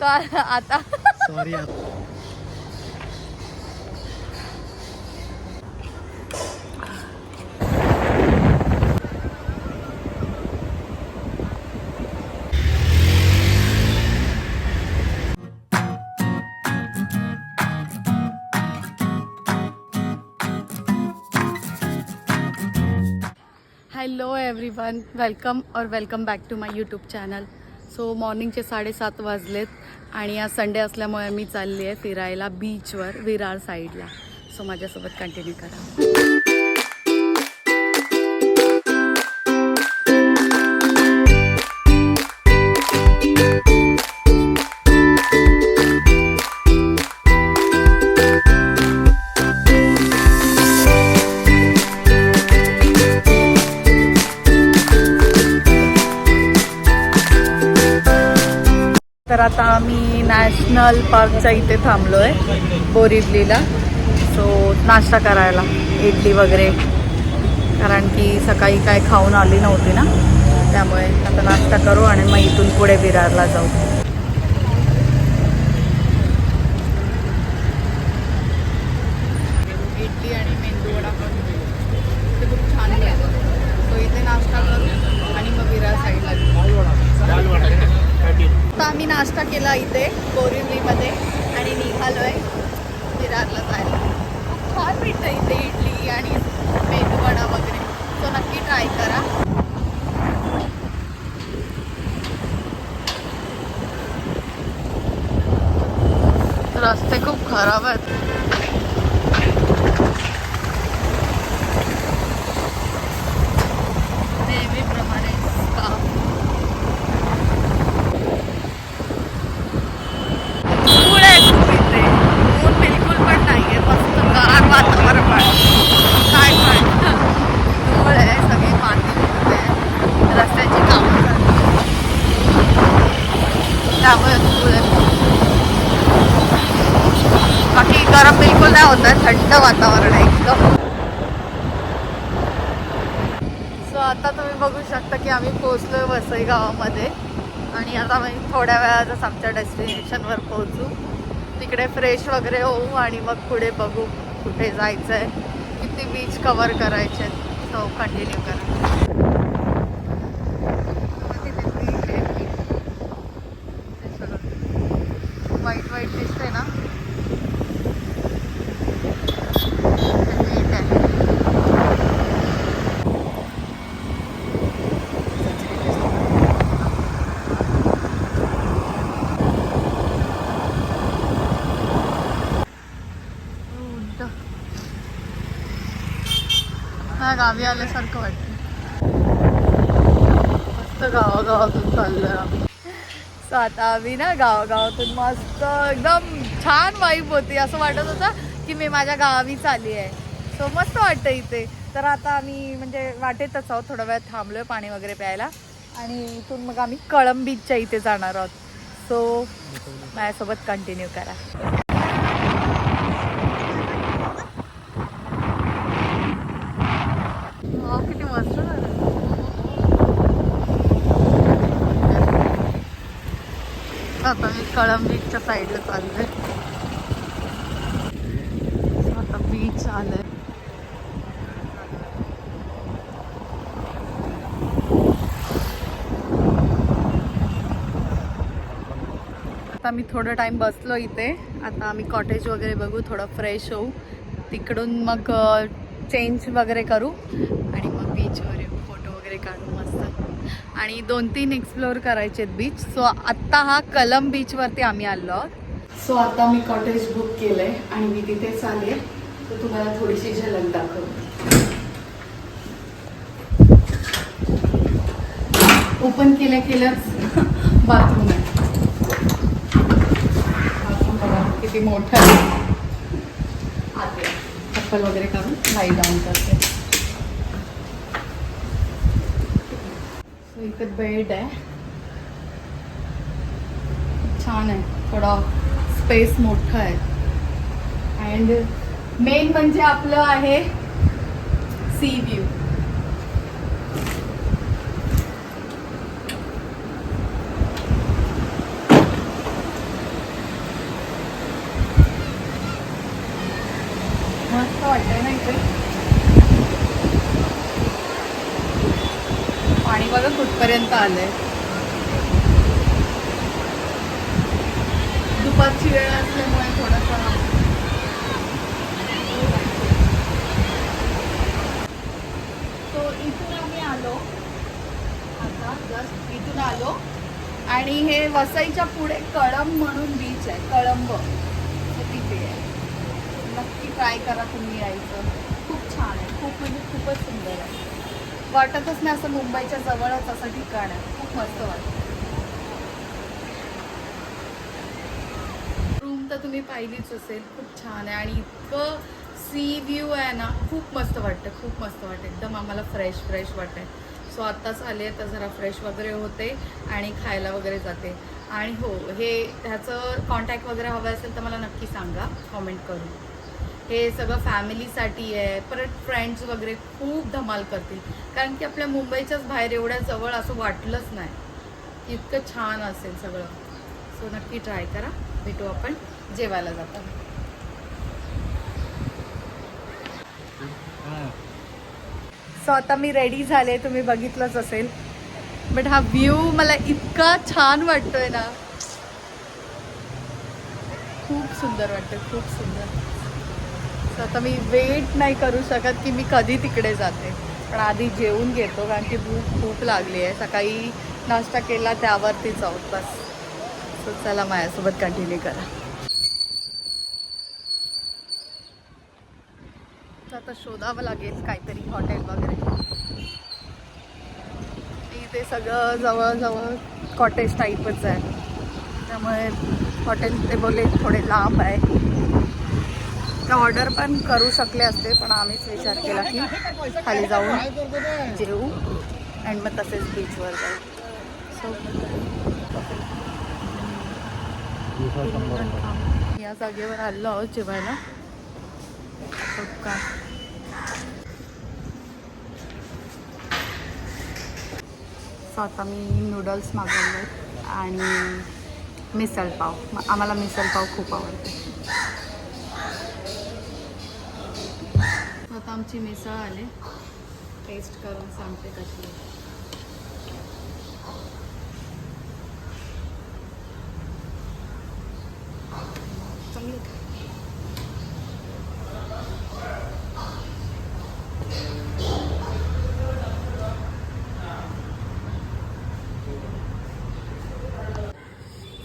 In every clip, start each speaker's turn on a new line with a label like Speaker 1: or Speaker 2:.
Speaker 1: So आता
Speaker 2: sorry
Speaker 1: hello everyone welcome और welcome back to my YouTube channel So मॉर्निंगचे साडेसात वाजलेत आणि आज संडे असल्यामुळे मी चालली आहे फिरायला बीचवर विरार साईडला सो माझ्यासोबत कंटिन्यू करा. तर आता आम्ही नॅशनल पार्कच्या इथे थांबलो आहे बोरिवलीला सो नाश्ता करायला इडली वगैरे. कारण की सकाळी काय खाऊन आली नव्हती ना त्यामुळे आता नाश्ता करू आणि मग इथून पुढे विरारला जाऊ इडली आणि मेंदू वडा पण ते खूप छान मिळतो सो इथे नाश्ता करू आणि मग विरार साईडला जाऊ आता आम्ही नाश्ता केला इथे बोरिवलीमध्ये आणि निघालोय विरारला जायला. खूप छान भेटतं इथे इडली आणि मेदूवडा वगैरे. तो नक्की ट्राय करा. रस्ते खूप खराब आहेत नेहमीप्रमाणे काम ऊन आहे खूप इथे ऊन बिलकुल पण नाहीये मस्त गार वातावरण पण काय पण धूळ आहे सगळी माती उडते रस्त्याची कामं चालली त्यामुळे धूळ आहे बाकी गरम बिलकुल नाही होत. आहे थंड वातावरण आहे एकदम सो आता तुम्ही बघू शकता की आम्ही पोहोचलो वसई गावामध्ये. आणि आता आम्ही थोड्या वेळातच आमच्या डेस्टिनेशनवर पोहोचू. तिकडे फ्रेश वगैरे होऊ आणि मग पुढे बघू कुठे जायचं आहे किती बीच कवर करायचे. सो कंटिन्यू करा तिथे beach आहे, beach. ते सगळं वाईट वाईट दिसतंय ना ते beach आहे उड्ड. हा गावी आल्यासारखं वाटतं. मस्त गावागावातून चाललं आम्ही. सो आता आम्ही ना गावागावातून मस्त एकदम छान वाईब होती. असं वाटत होतं की मी माझ्या गावीच आली आहे. सो मस्त वाटतं इथे. तर आता आम्ही म्हणजे वाटेतच आहोत. थोडा वेळ थांबलोय पाणी वगैरे प्यायला. आणि इथून मग आम्ही कळंब बीचच्या इथे जाणार आहोत. सो माझ्यासोबत कंटिन्यू करा वा, किती मस्त झालं आता मी कळंब बीचच्या साईडला चाललोय. आता बीच आलंय. आता मी थोडं टाइम बसलो इथे. आता आम्ही कॉटेज वगैरे बघू थोडं फ्रेश होऊ. तिकडून मग चेंज वगैरे करू. आणि मग बीचवर येऊ फोटो वगैरे काढू. आणि दोन तीन एक्सप्लोअर करायचे आहेत बीच सो आत्ता हा कलम बीचवरती आम्ही आलो आहोत. सो आता मी कॉटेज बुक केलं आहे आणि मी तिथेच आले तर तुम्हाला थोडीशी झलक दाखव ओपन केल्या केल्याच बाथरूम आहे. बाथरूम बघा किती मोठं आहे. आते चप्पल वगैरे काढून लाइट डाऊन करते. सो बेड आहे. छान आहे. थोडा स्पेस मोठा आहे. अँड मेन म्हणजे आपलं आहे सी व्ह्यू मस्त वाटतंय ना इथे पाणी बघा कुठपर्यंत आलंय? दुपारची वेळ असल्यामुळे थोडासा तो इथून आम्ही आलो. आता जस्ट इथून आलो. आणि हे वसईच्या पुढे कळंब म्हणून बीच आहे. कळंब. तिथे आहे. नक्की ट्राय करा तुम्ही यायचं. खूप छान आहे. खूप म्हणजे खूपच सुंदर आहे. वाटतच नाही असं मुंबईच्या जवळच असं ठिकाण आहे. खूप मस्त वाटतं. रूम तर तुम्ही पाहिलीच असेल. खूप छान आहे आणि इतकं सी व्ह्यू आहे ना खूप मस्त वाटतं. खूप मस्त वाटतं. एकदम आम्हाला फ्रेश फ्रेश वाटतंय. सो आत्ताच आले तर जरा फ्रेश वगैरे होते आणि खायला वगैरे जाते. आणि हो हे ह्याचं कॉन्टॅक्ट वगैरे हवं असेल तर मला नक्की सांगा. कॉमेंट करून. हे सगळं फॅमिलीसाठी आहे. परत फ्रेंड्स वगैरे खूप धमाल करतील. कारण की आपल्या मुंबईच्याच बाहेर एवढ्या जवळ असं वाटलंच नाही. इतकं छान असेल सगळं. सो नक्की ट्राय करा. भेटू आपण. जेवायला जाताना. सो आता मी रेडी झाले. तुम्ही बघितलंच असेल. बट हा व्ह्यू मला इतका छान वाटतोय ना. खूप सुंदर वाटतं खूप सुंदर. तर आता मी वेट नाही करू शकत की मी कधी तिकडे जाते. पण आधी जेवून घेतो कारण की भूक खूप लागली आहे. सकाळी नाश्ता केला त्यावरती जाऊ. बस. सो चला माझ्यासोबत कंटिन्यू करा. तर आता शोधावं लागेल काहीतरी हॉटेल वगैरे. इथे सगळं जवळजवळ कॉटेज टाईपच आहे. त्यामुळे हॉटेल ते बोलले थोडे लांब आहे. तर ऑर्डर पण करू शकले असते पण आम्हीच विचार केला की खाली जाऊन जेवू अँड मग तसेच बीचवर जाऊ. सो या जागेवर आलो आहोत जेवायला. हो का? सो आता मी नूडल्स मागवले आणि मिसळपाव. म- आम्हाला मिसळपाव खूप आवडते. आता आमची मिसळ आले. टेस्ट करून सांगते कशी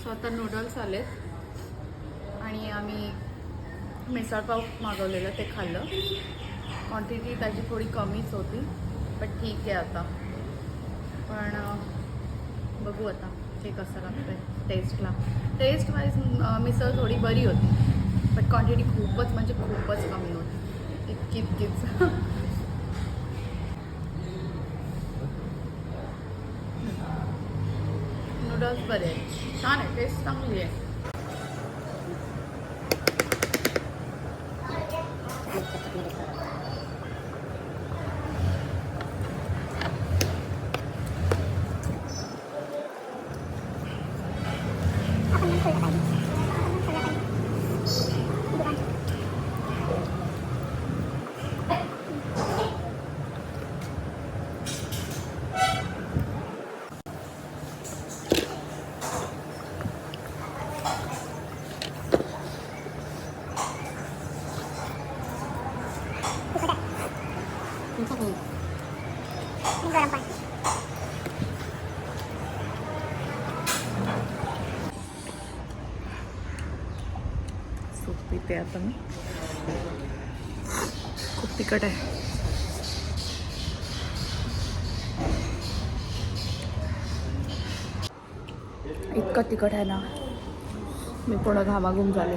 Speaker 1: सो आता नूडल्स आलेत. आणि आम्ही मिसळपाव मागवलेलं ते खाल्लं. क्वांटिटी त्याची थोडी कमीच होती पण ठीक आहे आता. पण बघू आता ते कसं लागतं आहे टेस्टला टेस्ट वाईज मिसळ थोडी बरी होती बट क्वांटिटी खूपच म्हणजे खूपच कमी होती. इतकी इतकीच. नूडल्स बरे आहेत. छान आहे टेस्ट चांगली आहे. आता मी. खूप तिखट आहे. इतकं तिखट आहे ना. मी पूर्ण घामाघूम झाले.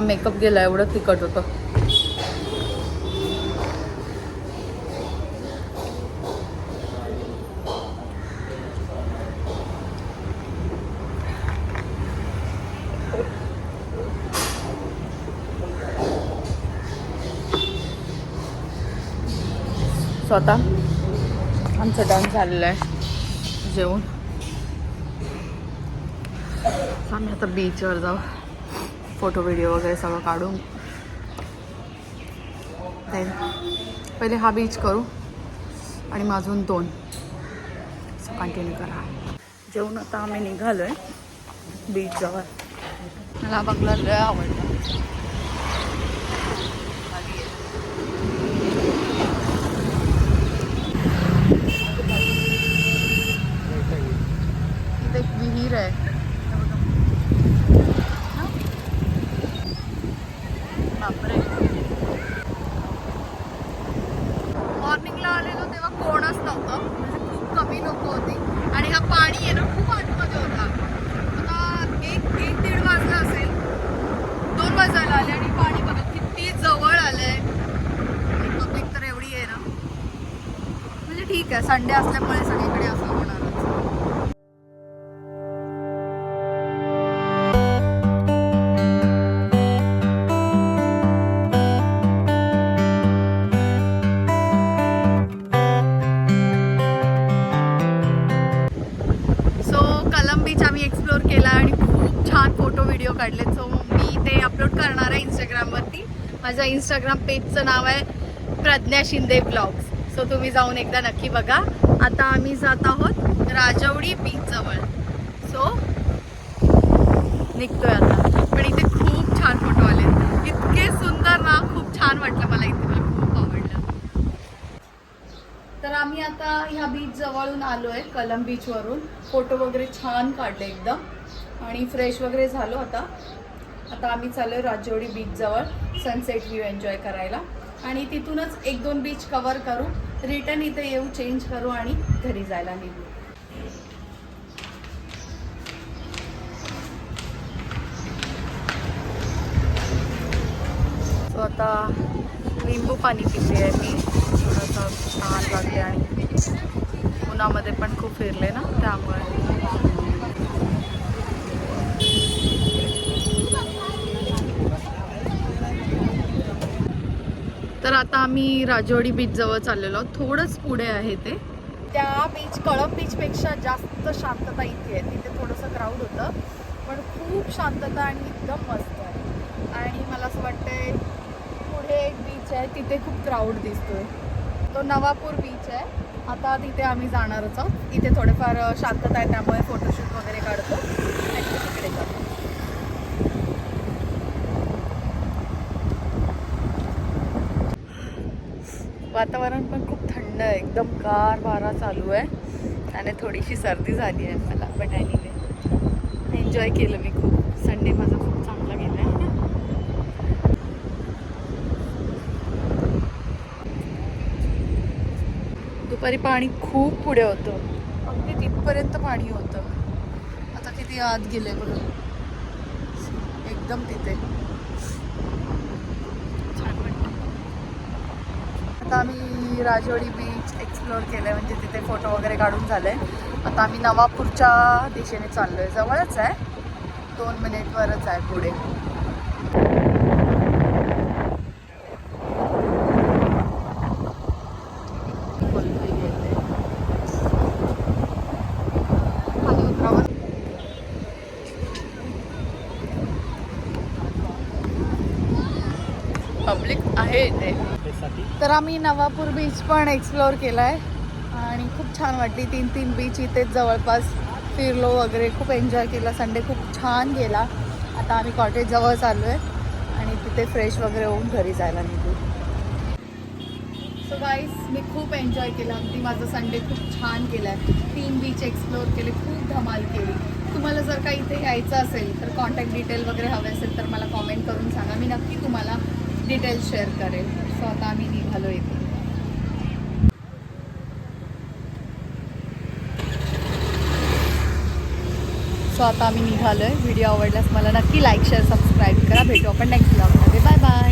Speaker 1: हा मेकअप गेला एवढं तिखट होतं. स्वतः आमचं डन झालेलं आहे जेवण. आम्ही आता बीचवर जाऊ. फोटो व्हिडिओ वगैरे सगळं काढू Then पहिले हा बीच करू आणि मग अजून दोन. कंटिन्यू करा. जेवण आता आम्ही निघालो आहे बीचजवळ मला हा बंगला लय आवडला. एक विहीर आहे. बापरे. मॉर्निंगला आलेलो तेव्हा कोणच नव्हतं. म्हणजे खूप कमी लोक होती. आणि हा पाणी आहे ना खूप आतमध्ये होता. आता एक एक दीड वाजला असेल. दोन वाजायला आले आणि पाणी बघा किती जवळ आलंय. पब्लिक तर एवढी आहे ना. म्हणजे ठीक आहे संडे असल्यामुळे इंस्टाग्राम पेजचं नाव आहे प्रज्ञा शिंदे ब्लॉग्स सो तुम्ही जाऊन एकदा नक्की बघा. आता आम्ही जात आहोत राजवडी बीच जवळ. सो निघतोय आता. पण इथे खूप छान फोटो आले. इतके सुंदर ना खूप छान वाटलं मला इथे. मला खूप आवडलं. तर आम्ही आता ह्या बीच जवळून आलो आहे कलम बीचवरून फोटो वगैरे छान काढले एकदम. आणि फ्रेश वगैरे झालो आता. आता आम्ही चाललो आहे राजोडी बीच जवळ सनसेट व्ह्यू एन्जॉय करायला. आणि तिथूनच एक दोन बीच कवर करू रिटर्न इथे येऊ चेंज करू आणि घरी जायला निघू. सो आता लिंबू पाणी पिते आहे मी. थोडंसं छान लागले आणि उन्हामध्ये पण खूप फिरले ना त्यामुळे. तर आता आम्ही राजवाडी बीच जवळ चाललेलो आहोत. थोडंच पुढे आहे ते. त्या बीच कळंब बीचपेक्षा जास्त शांतता इथे आहे. तिथे थोडंसं क्राऊड होतं. पण खूप शांतता आणि एकदम मस्त आहे. आणि मला असं वाटतंय पुढे एक बीच आहे तिथे खूप क्राऊड दिसतोय. तो नवापूर बीच आहे. आता तिथे आम्ही जाणारच आहोत. इथे थोडेफार शांतता आहे त्यामुळे फोटोशूट वगैरे काढतो. आणि तिकडे जातो. वातावरण पण खूप थंड आहे. एकदम गार वारा चालू आहे. आणि थोडीशी सर्दी झाली आहे मला बट एनिवे एन्जॉय केलं मी खूप. संडे माझा खूप चांगला गेला आहे. दुपारी पाणी खूप पुढे होतं. अगदी तिथपर्यंत पाणी होतं. आता किती आत गेले बघा. एकदम तिथे छान वाटतं आता आम्ही राजवाडी बीच एक्सप्लोअर केलं आहे म्हणजे तिथे फोटो वगैरे काढून झाले आता आम्ही नवापूरच्या दिशेने चाललो आहे जवळच आहे. दोन मिनिटवरच आहे पुढे. पब्लिक आहे इथे. तर आम्ही नवापूर बीच पण एक्सप्लोअर केला आहे आणि खूप छान वाटली. तीन तीन बीच इथेच जवळपास फिरलो वगैरे. खूप एन्जॉय केला. संडे खूप छान गेला. आता आम्ही कॉटेज जवळ चाललो आहे आणि तिथे फ्रेश वगैरे होऊन घरी जायला निघू. सो गाईस मी खूप एन्जॉय केला. अगदी माझा संडे खूप छान केला आहे तीन बीच एक्सप्लोअर केले. खूप धमाल केली. तुम्हाला जर का इथे यायचं असेल तर कॉन्टॅक्ट डिटेल वगैरे हवे असेल तर मला कॉमेंट करून सांगा. मी नक्की तुम्हाला डिटेल्स शेअर करेल. सो आता आम्ही निघालो इथे. सो आता आम्ही निघालो आहे व्हिडिओ आवडल्यास मला नक्की लाईक शेअर सबस्क्राईब करा. भेटू आपण नेक्स्ट ब्लॉगमध्ये बाय बाय